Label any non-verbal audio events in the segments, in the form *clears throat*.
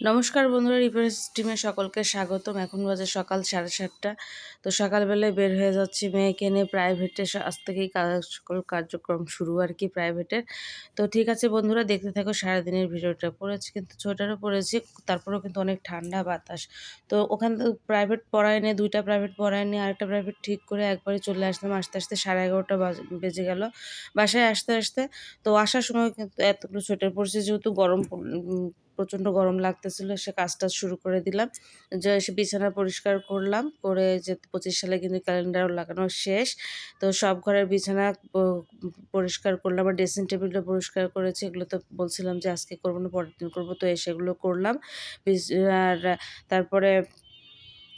নমস্কার বন্ধুরা রিফারেন্স টিমে সকলকে স্বাগতম। এখন বাজে সকাল সাড়ে সাতটা। তো সকালবেলায় বের হয়ে যাচ্ছি মেয়েকে নিয়ে প্রাইভেটে। আজ থেকেই কার্যক্রম শুরু আর কি প্রাইভেটের। তো ঠিক আছে বন্ধুরা, দেখতে থাকো সারাদিনের ভিডিওটা। পড়েছি কিন্তু ছোটারও পড়েছি, তারপরেও কিন্তু অনেক ঠান্ডা বাতাস। তো ওখান প্রাইভেট পড়ায় নিয়ে দুইটা প্রাইভেট পড়ায় নিয়ে আরেকটা প্রাইভেট ঠিক করে একবারে চলে আসলাম। আস্তে আস্তে সাড়ে এগারোটা বেজে গেল বাসায় আসতে আসতে। তো আসার সময় কিন্তু এতগুলো সোয়েটার পড়ছে, যেহেতু গরম প্রচণ্ড গরম লাগতেছিল, সে কাজটা শুরু করে দিলাম। যে সে বিছানা পরিষ্কার করলাম, করে যে পঁচিশ সালে কিন্তু ক্যালেন্ডার লাগানো শেষ। তো সব ঘরের বিছানা পরিষ্কার করলাম আর ড্রেসিং টেবিলটা পরিষ্কার করেছি। এগুলো তো বলছিলাম যে আজকে করব না, পরের দিন করব। তো সেগুলো করলাম। আর তারপরে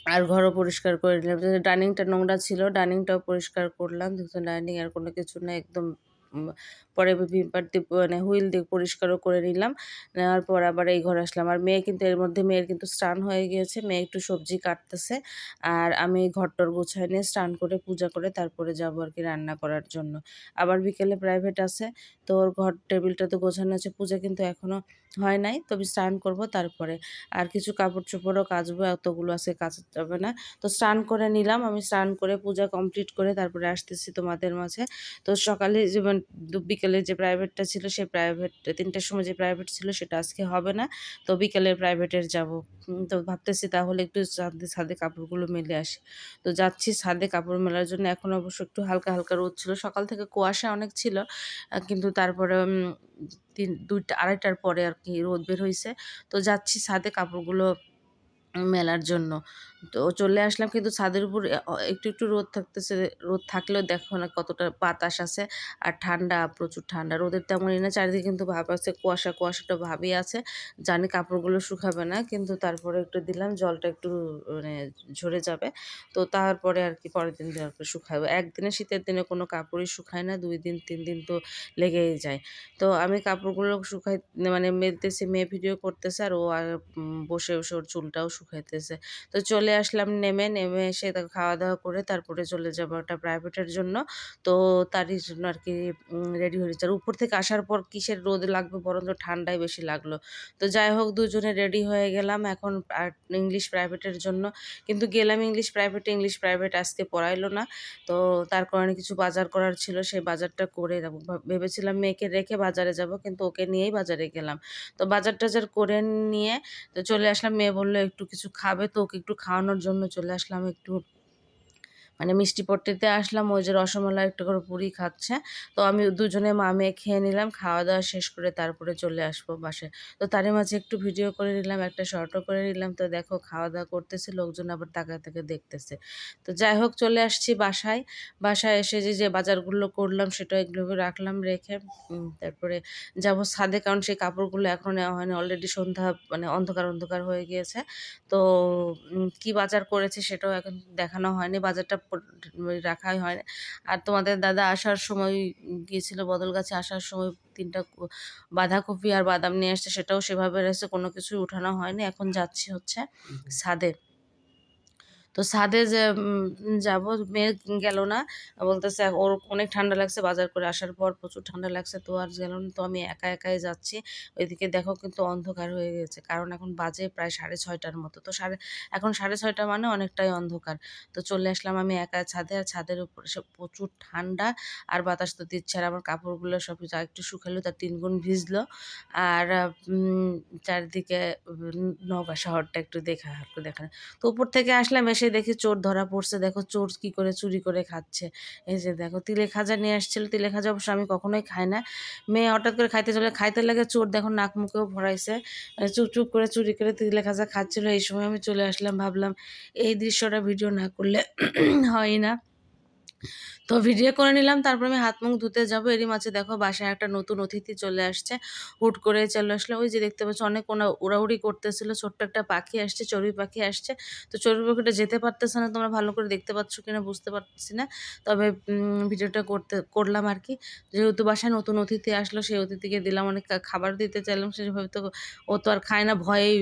আর ঘরও পরিষ্কার করে নিলাম। ডাইনিংটা নোংরা ছিল, ডাইনিংটাও পরিষ্কার করলাম। ডাইনিং আর কোনো কিছু না একদম পরে ভিমপার দিয়ে মানে হুইল দিয়ে পরিষ্কারও করে নিলাম। নেওয়ার পর আবার এই ঘরে আসলাম। আর মেয়ে কিন্তু, এর মধ্যে মেয়ের কিন্তু স্নান হয়ে গিয়েছে। মেয়ে একটু সবজি কাটতেছে। আর আমি ঘরটর গুছাই নিয়ে স্নান করে, পূজা করে তারপরে যাব আর কি রান্না করার জন্য। আবার বিকেলে প্রাইভেট আছে। তো ওর ঘর টেবিলটা তো গোছানো আছে। পূজা কিন্তু এখনও হয় নাই। তবে স্নান করব তারপরে। আর কিছু কাপড় চোপড়ও কাচবো, এতগুলো আছে কাচা যাবে না। তো স্নান করে নিলাম। আমি স্নান করে, পূজা কমপ্লিট করে তারপরে আসতেছি তোমাদের মাঝে। তো সকালে, যেমন বিকেলে যে প্রাইভেটটা ছিল সেই প্রাইভেট তিনটার সময় যে প্রাইভেট ছিল, সেটা আজকে হবে না। তো বিকেলের প্রাইভেটের যাব। তো ভাবতেছি তাহলে একটু ছাদে ছাদে কাপড়গুলো মেলে আসি। তো যাচ্ছি ছাদে কাপড় মেলার জন্য। এখন অবশ্য একটু হালকা হালকা রোদ ছিল। সকাল থেকে কুয়াশা অনেক ছিল। কিন্তু তারপরে তিন, দুইটা, আড়াইটার পরে আর কি রোদ বের হয়েছে তো যাচ্ছি ছাদে কাপড়গুলো মেলার জন্য। তো চলে আসলাম কিন্তু ছাদের উপর একটু একটু রোদ থাকতেছে। রোদ থাকলেও দেখো না কতটা বাতাস আছে আর ঠান্ডা, প্রচুর ঠান্ডা। রোদের তেমনই না, চারিদিকে কিন্তু ভাব আছে, কুয়াশা, কুয়াশাটা ভাবই আছে। জানি কাপড়গুলো শুকাবে না, কিন্তু তারপরে একটু দিলাম, জলটা একটু মানে ঝরে যাবে। তো তারপরে আর কি পরের দিন জলটা শুকাবে। একদিনে শীতের দিনে কোনো কাপড়ই শুকায় না, দুই দিন, তিন দিন তো লেগেই যায়। তো আমি কাপড়গুলো শুকাই মানে মেলতেছি, মেয়ে ভিডিও করতেছে আর ও আর বসে বসে ওর চুলটাও শুকাইতেছে তো চলে আসলাম নেমে নেমে এসে খাওয়া দাওয়া করে তারপরে চলে যাব একটা প্রাইভেটের জন্য। তো তারই জন্য আর কি রেডি হয়েছে। আর উপর থেকে আসার পর কিসের রোদ লাগবে বরঞ্চ ঠান্ডায় বেশি লাগল। তো যাই হোক, দুজনে রেডি হয়ে গেলাম এখন ইংলিশ প্রাইভেটের জন্য। কিন্তু গেলাম ইংলিশ প্রাইভেটে ইংলিশ প্রাইভেট আজকে পড়াইলো না। তো তার কারণে কিছু বাজার করার ছিল, সেই বাজারটা করে ভেবেছিলাম মেয়েকে রেখে বাজারে যাব, কিন্তু ওকে নিয়েই বাজারে গেলাম। তো বাজার টাজার করে নিয়ে তো চলে আসলাম। মেয়ে বলল, একটু কিছু খাবে তো ওকে একটু খাওয়ানোর জন্য চলে আসলাম একটু মানে মিষ্টি পট্টিতে আসলাম, ওই যে রসমালাই একটু করে পুরি খাচ্ছে। তো আমি দুজনে মা মেয়ে খেয়ে নিলাম, খাওয়া দাওয়া শেষ করে তারপরে চলে আসব বাসে তো তারই মাঝে একটু ভিডিও করে নিলাম, একটা শর্টও করে নিলাম। তো দেখো খাওয়া দাওয়া করতেছে, লোকজন আবার তাকা তাকে দেখতেছে। তো যাই হোক, চলে আসছি বাসায়। বাসায় এসে যে যে বাজারগুলো করলাম সেটা এগুলো রাখলাম, রেখে তারপরে যাব ছাদে, কারণ সেই কাপড়গুলো এখন নেওয়া হয়নি। অলরেডি সন্ধ্যা মানে অন্ধকার অন্ধকার হয়ে গিয়েছে। তো কি বাজার করেছে সেটাও এখন দেখানো হয়নি। বাজারটা রাখাই হয় না। আর তোমাদের দাদা আসার সময় গিয়েছিল বদল গাছে আসার সময় তিনটা বাঁধাকপি আর বাদাম নিয়ে আসছে সেটাও সেভাবে রয়েছে কোনো কিছুই উঠানো হয়নি। এখন যাচ্ছি হচ্ছে ছাদে। তো ছাদে যাব, মেয়ে গেল না, বলতেছে ওর অনেক ঠান্ডা লাগছে, বাজার করে আসার পর প্রচুর ঠান্ডা লাগছে, তো আর গেল না, তো আমি একা একাই যাচ্ছি। ওইদিকে দেখো কিন্তু অন্ধকার হয়ে গেছে, কারণ এখন বাজে প্রায় সাড়ে ছয়টার মতো, তো সাড়ে, এখন সাড়ে ছয়টা মানে অনেকটাই অন্ধকার। তো চলে আসলাম আমি একা ছাদে, আর ছাদের উপরে প্রচুর ঠান্ডা, আর বাতাস তো দিচ্ছে, আর আমার কাপড়গুলো সব যা একটু শুকালো, তার তিনগুণ ভিজলো, আর চারিদিকে নৌকা শহরটা একটু দেখা একটু দেখা। তো উপর থেকে আসলাম, এসে দেখি চোর ধরা পড়ছে। দেখো চোর কি করে চুরি করে খাচ্ছে। এই যে দেখো, তিলে খাজা নিয়ে আসছিল। তিলে খাজা অবশ্য আমি কখনোই খাই না। মেয়ে হঠাৎ করে খাইতে চলে, খাইতে লাগে চোর দেখো নাক মুখেও ভরাইছে। চুপ চুপ করে চুরি করে তিলে খাজা খাচ্ছিল। এই সময় আমি চলে আসলাম, ভাবলাম এই দৃশ্যটা ভিডিও না করলে *clears throat* হয় না। তো ভিডিও করে নিলাম, তারপর আমি হাত মুখ ধুতে যাব। এরই মাঝে দেখো বাসায় একটা নতুন অতিথি চলে আসছে, হুট করে চলে আসলো। ওই যে দেখতে পাচ্ছ, অনেক কোনো উড়াউড়ি করতেছিল, ছোট্ট একটা পাখি আসছে, চড়ুই পাখি আসছে। তো চড়ুই পাখিটা যেতে পারতেছে না, তোমরা ভালো করে দেখতে পাচ্ছ কিনা বুঝতে পারছি না। তবে ভিডিওটা করতে, করলাম আর কি। যেহেতু বাসায় নতুন অতিথি আসলো, সেই অতিথিকে দিলাম, অনেক খাবার দিতে চাইলাম, সেভাবে তো ও তো আর খায় না, ভয়েই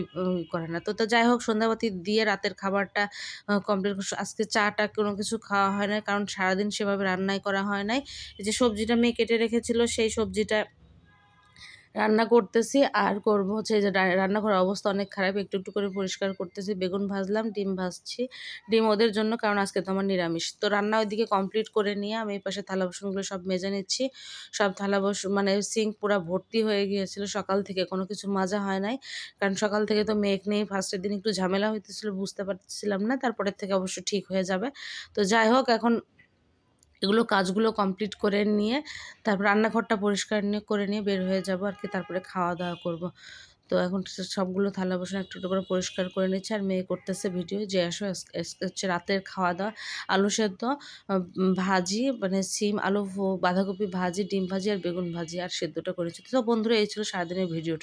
করে না। তো তো যাই হোক, সন্ধ্যাবাতি দিয়ে রাতের খাবারটা কমপ্লিট আজকে চাটা কোনো কিছু খাওয়া হয় না কারণ সারাদিন সেভাবে রান্নাই করা হয় নাই। এই যে সবজিটা মেয়ে কেটে রেখেছিল, সেই সবজিটা রান্না করতেছি। আর করব হচ্ছে যে রা- রান্নাঘরের অবস্থা অনেক খারাপ, একটু একটু করে পরিষ্কার করতেছি। বেগুন ভাজলাম, ডিম ভাজছি। ডিম ওদের জন্য, কারণ আজকে তো আমার নিরামিষ। তো রান্না ওইদিকে কমপ্লিট করে নিয়ে আমি এই পাশে থালা বাসনগুলো সব মেজে নিচ্ছি। সব থালা বাসন মানে সিঙ্ক পুরো ভর্তি হয়ে গিয়েছিল। সকাল থেকে কোনো কিছু মাজা হয় নাই। কারণ সকাল থেকে তো মেঘ নেই। ফার্স্টের দিন একটু ঝামেলা হইতেছিল, বুঝতে পারছিলাম না। তারপরের থেকে অবশ্য ঠিক হয়ে যাবে। তো যাই হোক, এখন এগুলো কাজগুলো কমপ্লিট করে নিয়ে, তারপর রান্নাঘরটা পরিষ্কার নিয়ে করে নিয়ে বের হয়ে যাব আর কি, তারপরে খাওয়া দাওয়া করব। তো এখন সবগুলো থালা বাসন একটু একটু করে পরিষ্কার করে নিচ্ছে আর মেয়ে করতেছে ভিডিও, যে আসো হচ্ছে রাতের খাওয়া দাওয়া আলু সেদ্ধ ভাজি মানে সিম, আলু, বাঁধাকপি ভাজি, ডিম ভাজি আর বেগুন ভাজি আর সেদ্ধটা করেছি। তো বন্ধুরা, এই ছিল সারাদিনের ভিডিওটা।